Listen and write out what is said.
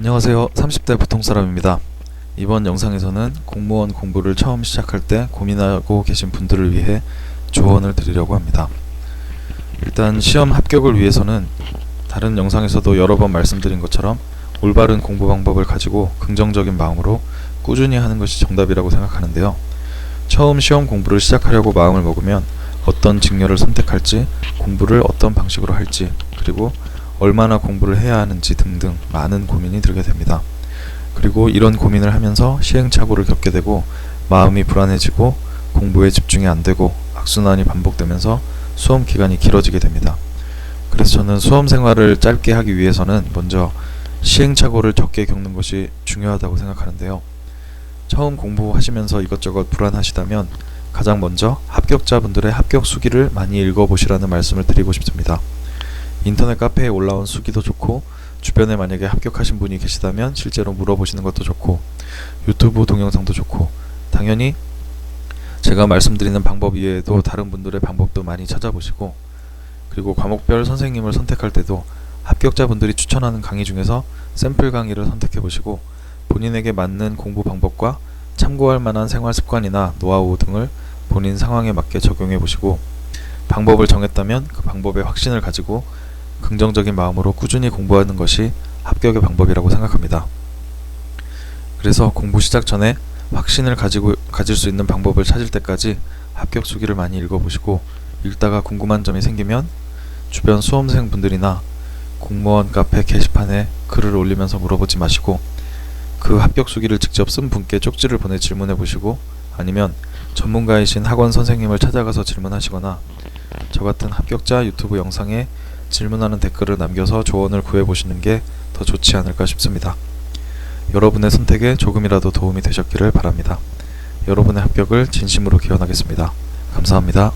안녕하세요. 30대 보통사람입니다. 이번 영상에서는 공무원 공부를 처음 시작할 때 고민하고 계신 분들을 위해 조언을 드리려고 합니다. 일단 시험 합격을 위해서는 다른 영상에서도 여러 번 말씀드린 것처럼 올바른 공부 방법을 가지고 긍정적인 마음으로 꾸준히 하는 것이 정답이라고 생각하는데요. 처음 시험 공부를 시작하려고 마음을 먹으면 어떤 직렬을 선택할지, 공부를 어떤 방식으로 할지, 그리고 얼마나 공부를 해야 하는지 등등 많은 고민이 들게 됩니다. 그리고 이런 고민을 하면서 시행착오를 겪게 되고 마음이 불안해지고 공부에 집중이 안 되고 악순환이 반복되면서 수험 기간이 길어지게 됩니다. 그래서 저는 수험 생활을 짧게 하기 위해서는 먼저 시행착오를 적게 겪는 것이 중요하다고 생각하는데요. 처음 공부하시면서 이것저것 불안하시다면 가장 먼저 합격자분들의 합격 수기를 많이 읽어보시라는 말씀을 드리고 싶습니다. 인터넷 카페에 올라온 수기도 좋고 주변에 만약에 합격하신 분이 계시다면 실제로 물어보시는 것도 좋고 유튜브 동영상도 좋고 당연히 제가 말씀드리는 방법 이외에도 다른 분들의 방법도 많이 찾아보시고 그리고 과목별 선생님을 선택할 때도 합격자분들이 추천하는 강의 중에서 샘플 강의를 선택해 보시고 본인에게 맞는 공부 방법과 참고할 만한 생활 습관이나 노하우 등을 본인 상황에 맞게 적용해 보시고 방법을 정했다면 그 방법에 확신을 가지고 긍정적인 마음으로 꾸준히 공부하는 것이 합격의 방법이라고 생각합니다. 그래서 공부 시작 전에 확신을 가지고 가질 수 있는 방법을 찾을 때까지 합격 수기를 많이 읽어보시고 읽다가 궁금한 점이 생기면 주변 수험생 분들이나 공무원 카페 게시판에 글을 올리면서 물어보지 마시고 그 합격 수기를 직접 쓴 분께 쪽지를 보내 질문해 보시고 아니면 전문가이신 학원 선생님을 찾아가서 질문하시거나 저 같은 합격자 유튜브 영상에 질문하는 댓글을 남겨서 조언을 구해 보시는 게 더 좋지 않을까 싶습니다. 여러분의 선택에 조금이라도 도움이 되셨기를 바랍니다. 여러분의 합격을 진심으로 기원하겠습니다. 감사합니다.